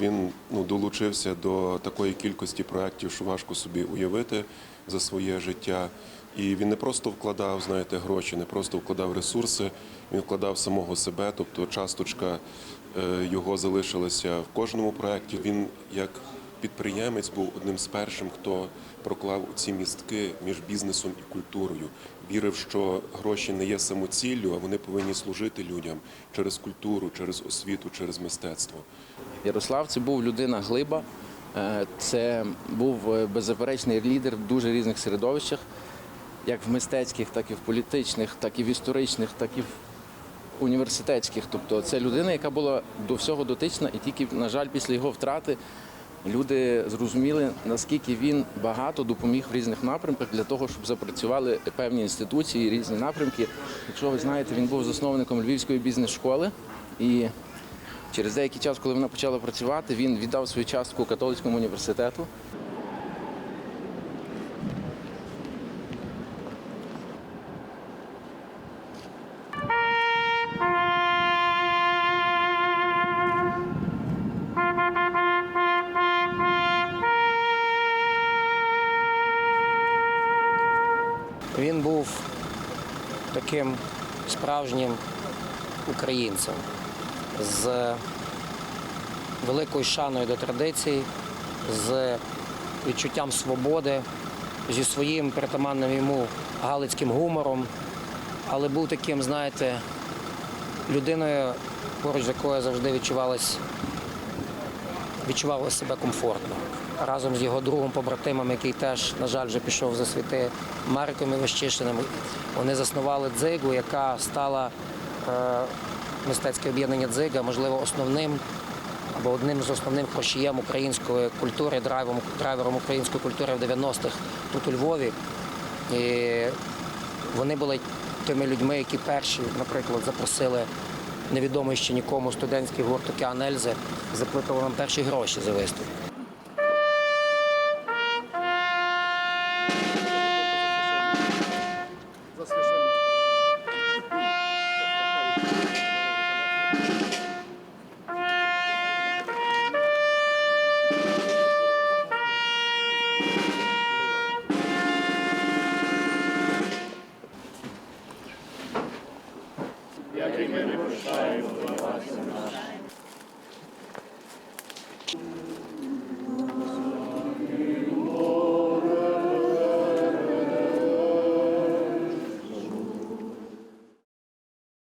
Він ну, долучився до такої кількості проєктів, що важко собі уявити за своє життя. І він не просто вкладав, знаєте, гроші, не просто вкладав ресурси, він вкладав самого себе, тобто часточка е, його залишилася в кожному проєкті. Він як підприємець був одним з першим, хто проклав ці містки між бізнесом і культурою. Вірив, що гроші не є самоціллю, а вони повинні служити людям через культуру, через освіту, через мистецтво. Ярослав це був людина глиба, е, це був е, беззаперечний лідер в дуже різних середовищах, як в мистецьких, так і в політичних, так і в історичних, так і в університетських. Тобто це людина, яка була до всього дотична, і тільки, на жаль, після його втрати люди зрозуміли, наскільки він багато допоміг в різних напрямках для того, щоб запрацювали певні інституції, різні напрямки. Якщо ви знаєте, він був засновником Львівської бізнес-школи і Через деякий час, коли вона почала працювати, він віддав свою частку католицькому університету. Він був таким справжнім українцем з великою шаною до традицій, з відчуттям свободи, зі своїм притаманним йому галицьким гумором, але був таким, знаєте, людиною, поруч з якою завжди відчувалась, відчувала себе комфортно. Разом з його другом побратимом, який теж, на жаль, вже пішов за світи Марком Іващишиним, вони заснували дзигу, яка стала е, мистецьке об'єднання дзига, можливо, основним або одним з основним хрошієм української культури, драйвером, драйвером української культури в 90-х тут у Львові. І вони були тими людьми, які перші, наприклад, запросили невідомий ще нікому студентський гурт Океан Ельзи, заплатили нам перші гроші за виступ. E a quem me